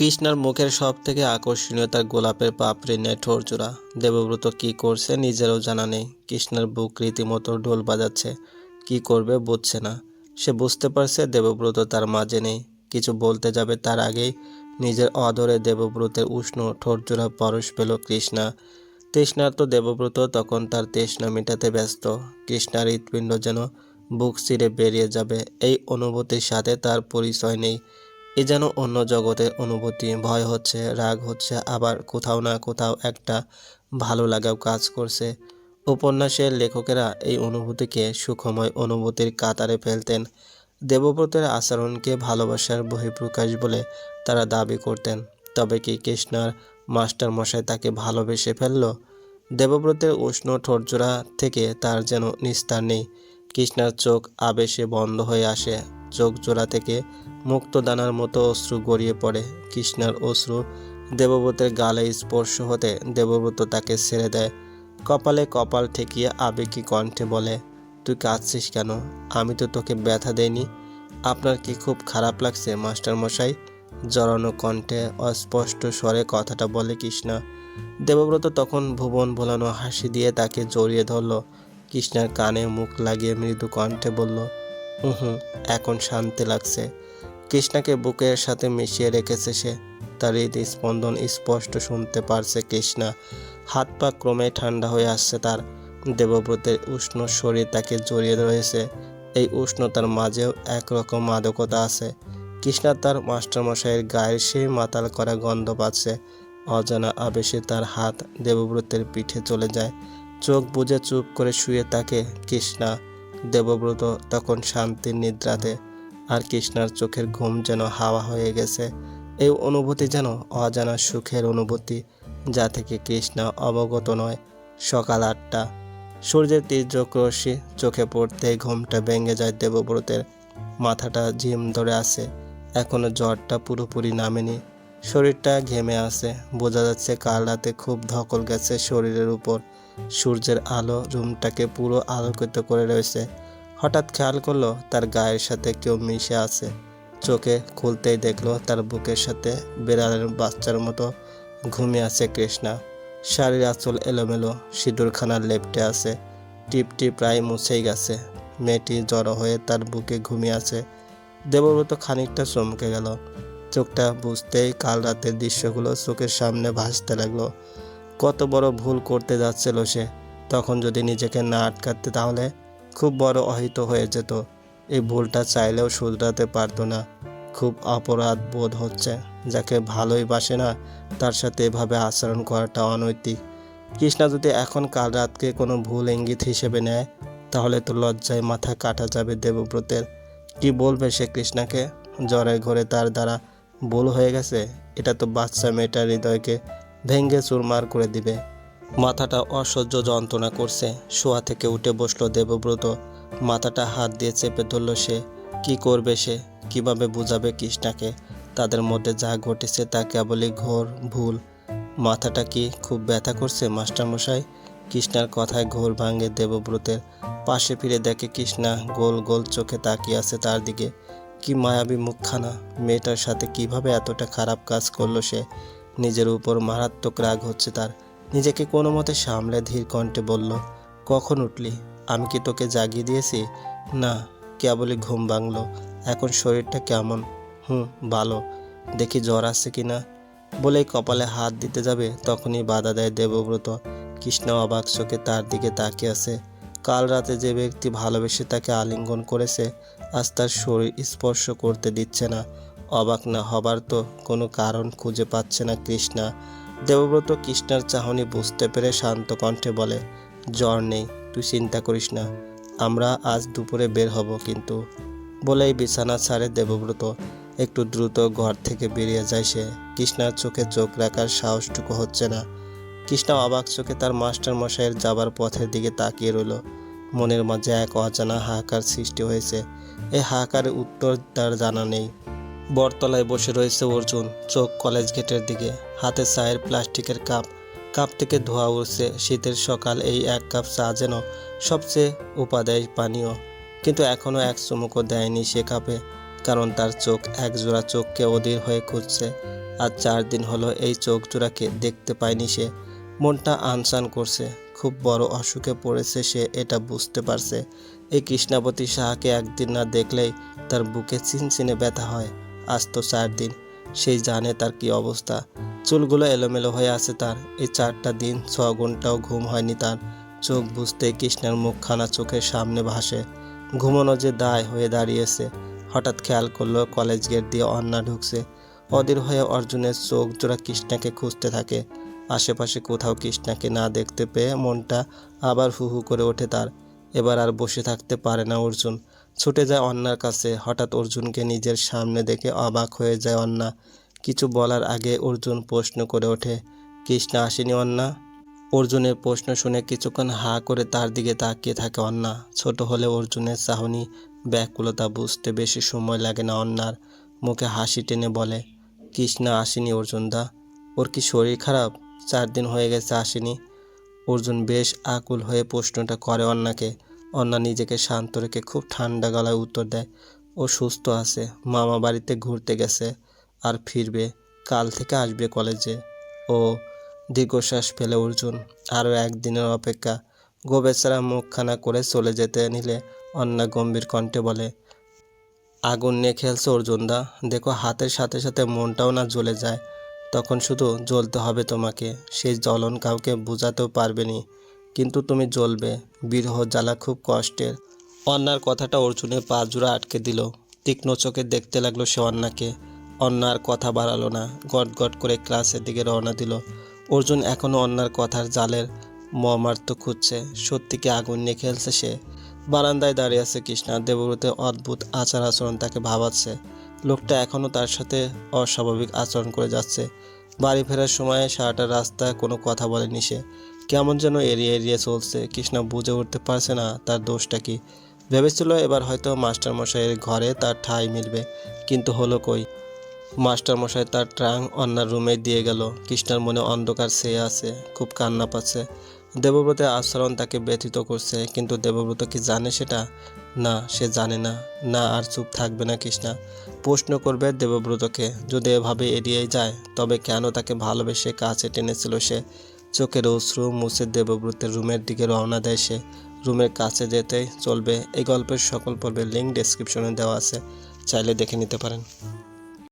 কৃষ্ণার মুখের সব থেকে আকর্ষণীয় তার গোলাপের পাপড়ি নেয় ঠোরজোড়া দেবব্রত কি করছে নিজেরও জানা নেই। কৃষ্ণার বুক রীতিমতো ঢোল বাজাচ্ছে। কি করবে বুঝছে না। সে বুঝতে পারছে দেবব্রত তার মাঝে নেই। কিছু বলতে যাবে তার আগেই নিজের অদরে দেবব্রতের উষ্ণ ঠোরজোড়া পরশ পেল কৃষ্ণা। তৃষ্ণার তো দেবব্রত তখন তার তৃষ্ণা মেটাতে ব্যস্ত। কৃষ্ণার হৃৎপিণ্ড যেন বুক চিরে বেরিয়ে যাবে। এই অনুভূতির সাথে তার পরিচয় নেই। এ যেন অন্য জগতের অনুভূতি, ভয় হচ্ছে, রাগ হচ্ছে, আবার কোথাও না কোথাও একটা ভালো লাগাও কাজ করছে। উপন্যাসের লেখকেরা এই অনুভূতিকে সুখময় অনুভূতির কাতারে ফেলতেন। দেবব্রতের আচরণকে ভালোবাসার বহিঃপ্রকাশ বলে তারা দাবি করতেন। তবে কি কৃষ্ণার মাস্টার মশাই তাকে ভালোবেসে ফেলল? দেবব্রতের উষ্ণ ঠোরজোড়া থেকে তার যেন নিস্তার নেই। কৃষ্ণার চোখ আবেশে বন্ধ হয়ে আসে। চোখ জোড়া থেকে মুক্তদানার মতো অশ্রু গড়িয়ে পড়ে। কৃষ্ণার অশ্রু দেবব্রতের গালে স্পর্শ হতে দেবব্রত তাকে ছেড়ে দেয়। কপালে কপাল ঠেকিয়ে আবেগী কণ্ঠে বলে, তুই কাঁদছিস কেন? আমি তো তোকে ব্যথা দেইনি। আপনার কি খুব খারাপ লাগছে, মাস্টারমশাই? জড়ানো কণ্ঠে অস্পষ্ট স্বরে কথাটা বলে কৃষ্ণা। দেবব্রত তখন ভুবন ভোলানো হাসি দিয়ে তাকে জড়িয়ে ধরল। কৃষ্ণার কানে মুখ লাগিয়ে মৃদু কণ্ঠে বলল হুম এখন শান্তি লাগছে। কৃষ্ণাকে বুকের সাথে মিশিয়ে রেখেছে সে। তার হৃদ স্পন্দন স্পষ্ট শুনতে পারছে কৃষ্ণা। হাত পা ক্রমে ঠান্ডা হয়ে আসছে তার। দেবব্রতের উষ্ণ শরীর তাকে জড়িয়ে রয়েছে এই উষ্ণতার মাঝেও একরকম মাদকতা আছে। কৃষ্ণা তার মাস্টারমশাইয়ের গায়ের সেই মাতাল করা গন্ধ পাচ্ছে। অজানা আবেশে তার হাত দেবব্রতের পিঠে চলে যায়। চোখ বুজে চুপ করে শুয়ে থাকে কৃষ্ণা। দেবব্রত তখন শান্তির নিদ্রাতে আর কৃষ্ণার চোখের ঘুম যেন হাওয়া হয়ে গেছে, এই অনুভূতি যেন অজানা সুখের অনুভূতি, যা থেকে কৃষ্ণা অবগত নয় সকাল আটটা। সূর্যের তীর্য রশ্মি চোখে পড়তেই ঘুমটা ভেঙে যায় দেবব্রতের। মাথাটা ঝিম ধরে আছে, এখনও জ্বরটা পুরোপুরি নামেনি। শরীরটা ঘেমে আছে, বোঝা যাচ্ছে কাল রাতে খুব ধকল গেছে শরীরের উপর। সূর্যের আলো রুমটাকে পুরো আলোকিত করে রয়েছে হঠাৎ খেয়াল করল তার গায়ের সাথে কেউ মিশে আছে। চোখে খুলতেই দেখল তার বুকের সাথে বিড়ালের বাচ্চার মতো ঘুমিয়ে আছে কৃষ্ণা। শাড়ির আঁচল এলোমেলো, সিঁদুরখানার লেপটে আছে টিপটি প্রায় মুছেই গেছে। মেয়েটি জড়ো হয়ে তার বুকে ঘুমিয়ে আছে। দেবব্রত খানিকটা চমকে গেল। চোখটা বুঝতেই কাল রাতের দৃশ্যগুলো চোখের সামনে ভাসতে লাগল। কত বড় ভুল করতে যাচ্ছিল সে। তখন যদি নিজেকে না আটকাতে, তাহলে খুব বড় অহিত হয়ে যেত। এই ভুলটা চাইলেও শুধরাতে পারতো না। খুব অপরাধ বোধ হচ্ছে, যাকে ভালোই বাসে না, তার সাথে এভাবে আচরণ করাটা অনৈতিক। কৃষ্ণা যদি এখন কাল রাতকে কোনো ভুল ইঙ্গিত হিসেবে নেয়, তাহলে তো লজ্জায় মাথা কাটা যাবে দেবব্রতের। কি বলবে সে কৃষ্ণাকে? জ্বরে ঘরে তার দ্বারা ভুল হয়ে গেছে? এটা তো বাচ্চা মেয়েটার হৃদয়কে ভেঙ্গে চুরমার করে দিবে। মাথাটা অসহ্য যন্ত্রণা করছে। শোয়া থেকে উঠে বসল দেবব্রত। মাথাটা হাত দিয়ে চেপে ধরল সে। কি করবে সে? কীভাবে বুঝাবে কৃষ্ণাকে? তাদের মধ্যে যা ঘটেছে তা কেবলই ঘোর ভুল। মাথাটা কি খুব ব্যথা করছে, মাস্টারমশাই? কৃষ্ণার কথায় ঘোর ভাঙে দেবব্রতের। পাশে ফিরে দেখে কৃষ্ণা গোল গোল চোখে তাকিয়ে আছে তার দিকে। কি মায়াবী মুখখানা। মেয়েটার সাথে কীভাবে এতটা খারাপ কাজ করল সে? নিজের উপর মারাত্মক রাগ হচ্ছে তার। নিজেকে কোনো মতে সামলে ধীর কণ্ঠে বলল, কখন উঠলি? আমি কি তোকে জাগিয়ে দিয়েছি? না, কেবলই ঘুম ভাঙলো। এখন শরীরটা কেমন? হুম, ভালো। দেখি জ্বর আসছে কি না? বলেই কপালে হাত দিতে যাবে, তখনই বাধা দেয় দেবব্রত। কৃষ্ণ অবাক চোখে তার দিকে তাকিয়ে আছে। কাল রাতে যে ব্যক্তি ভালোবেসে তাকে আলিঙ্গন করেছে, আজ তার শরীর স্পর্শ করতে দিচ্ছে না। অবাক না হবার তো কোনো কারণ খুঁজে পাচ্ছে না কৃষ্ণা। দেবব্রত কৃষ্ণার চাহনি বুঝতে পেরে শান্ত কণ্ঠে বলে, জ্বর নেই, তুই চিন্তা করিস না, আমরা আজ দুপুরে বের হব কিন্তু। বলেই বিছানা ছাড়ে দেবব্রত। একটু দ্রুত ঘর থেকে বেরিয়ে যায় সে। কৃষ্ণার চোখে চোখ রাখার সাহসটুকু হচ্ছে না। কৃষ্ণা অবাক চোখে তার মাস্টার মশাইয়ের যাবার পথের দিকে তাকিয়ে রইল। মনের মাঝে এক অজানা হাহাকার সৃষ্টি হয়েছে। এই হাহাকারের উত্তর তার জানা নেই। বটতলায় বসে রয়েছে অর্জুন। চোখ কলেজ গেটের দিকে। হাতে চায়ের প্লাস্টিকের কাপ। কাপ থেকে ধোয়া উঠছে শীতের সকাল এই এক কাপ চা যেন সবচেয়ে উপাদেয় পানীয়। কিন্তু এখনও এক চুমুকও দেয়নি সে কাপে। কারণ তার চোখ এক জোড়া চোখকে অধীর হয়ে খুঁজছে। আর চার দিন হলো এই চোখ জোড়াকে দেখতে পায়নি সে। মনটা আনসান করছে। খুব বড় অসুখে পড়েছে সে, এটা বুঝতে পারছে। এই কৃষ্ণাবতী সাহাকে একদিন না দেখলেই তার বুকে চিনচিনে ব্যথা হয়। আজ তো চার দিন। সেই জানে তার কি অবস্থা। চুলগুলো এলোমেলো হয়ে আছে তার। এই চারটা দিন, ছ ঘন্টাও ঘুম হয়নি তার। চোখ বুঝতে কৃষ্ণের মুখখানা চোখের সামনে ভাসে। ঘুমানো যে দায় হয়ে দাঁড়িয়েছে। হঠাৎ খেয়াল করল কলেজ গেট দিয়ে অন্না ঢুকছে। অধীর হয়ে অর্জুনের চোখ জোড়া কৃষ্ণাকে খুঁজতে থাকে। আশেপাশে কোথাও কৃষ্ণাকে না দেখতে পেয়ে মনটা আবার হু হু করে ওঠে তার। এবার আর বসে থাকতে পারে না অর্জুন। ছুটে যায় অন্যার কাছে। হঠাৎ অর্জুনকে নিজের সামনে দেখে অবাক হয়ে যায় অন্না কিছু বলার আগে অর্জুন প্রশ্ন করে ওঠে, কৃষ্ণা আসেনি অন্না অর্জুনের প্রশ্ন শুনে কিছুক্ষণ হা করে তার দিকে তাকিয়ে থাকে অন্না ছোট হলে অর্জুনের চাহনি ব্যাকুলতা বুঝতে বেশি সময় লাগে না অন্যার। মুখে হাসি টেনে বলে, কৃষ্ণা আসেনি অর্জুনদা ওর কি শরীর খারাপ? চার দিন হয়ে গেছে আসেনি। অর্জুন বেশ আকুল হয়ে প্রশ্নটা করে অন্নাকে অন্না নিজেকে শান্ত রেখে খুব ঠান্ডা গলায় উত্তর দেয়, ও সুস্থ আছে, মামা বাড়িতে ঘুরতে গেছে আর ফিরবে, কাল থেকে আসবে কলেজে। ও দীর্ঘশ্বাস ফেলে অর্জুন, আরও একদিনের অপেক্ষা। গোবেচারা মুখখানা করে চলে যেতে নিলে অন্না গম্ভীর কণ্ঠে বলে, আগুন নিয়ে খেলছে অর্জুনদা দেখো হাতের সাথে সাথে মনটাও না জ্বলে যায়। তখন শুধু জ্বলতে হবে তোমাকে, সেই জ্বলন কাউকে বোঝাতেও পারবে নি। কিন্তু তুমি জ্বলবে। বিরহ জ্বালা খুব কষ্টের। অন্যার কথাটা অর্জুনের পা জোড়া আটকে দিল। তীক্ষ্ণ চোখে দেখতে লাগল সে অন্যাকে। অন্যার কথা বাড়ালো না। গট গট করে ক্লাসের দিকে রওনা দিল। অর্জুন এখনও অন্যার কথার জালের মর্মার্থ খুঁজছে। সত্যি কি আগুন নিয়ে খেলছে সে। বারান্দায় দাঁড়িয়ে আছে কৃষ্ণা। দেবব্রতের অদ্ভুত আচার আচরণ তাকে ভাবাচ্ছে। লোকটা এখনও তার সাথে অস্বাভাবিক আচরণ করে যাচ্ছে। বাড়ি ফেরার সময় সারাটা রাস্তায় কোনো কথা বলেনি সে। কেমন যেন এড়িয়ে এড়িয়ে চলছে, কৃষ্ণা বুঝে উঠতে পারছে না তার দোষটা কি। ভেবেছিল এবার হয়তো মাস্টারমশাইয়ের ঘরে তার ঠাঁই মিলবে, কিন্তু হলো কই? মাস্টারমশাই তার ট্রাং অন্যার রুমে দিয়ে গেল। কৃষ্ণার মনে অন্ধকার চেয়ে আছে, খুব কান্না পাচ্ছে। দেবব্রতের আচরণ তাকে ব্যথিত করছে, কিন্তু দেবব্রত কি জানে সেটা? না, সে জানে না। না, আর চুপ থাকবে না কৃষ্ণা। প্রশ্ন করবে দেবব্রতকে, যদি এভাবে এড়িয়ে যায়, তবে কেন তাকে ভালোবেসে কাছে টেনেছিল সে? চোখের অশ্রু মুছে দেবব্রতের রুমের দিকে রওনা দেয় সে। রুমের কাছে যেতে চলবে। এই গল্পের সকল পর্বের লিঙ্ক ডেসক্রিপশনে দেওয়া আছে। চাইলে দেখে নিতে পারেন।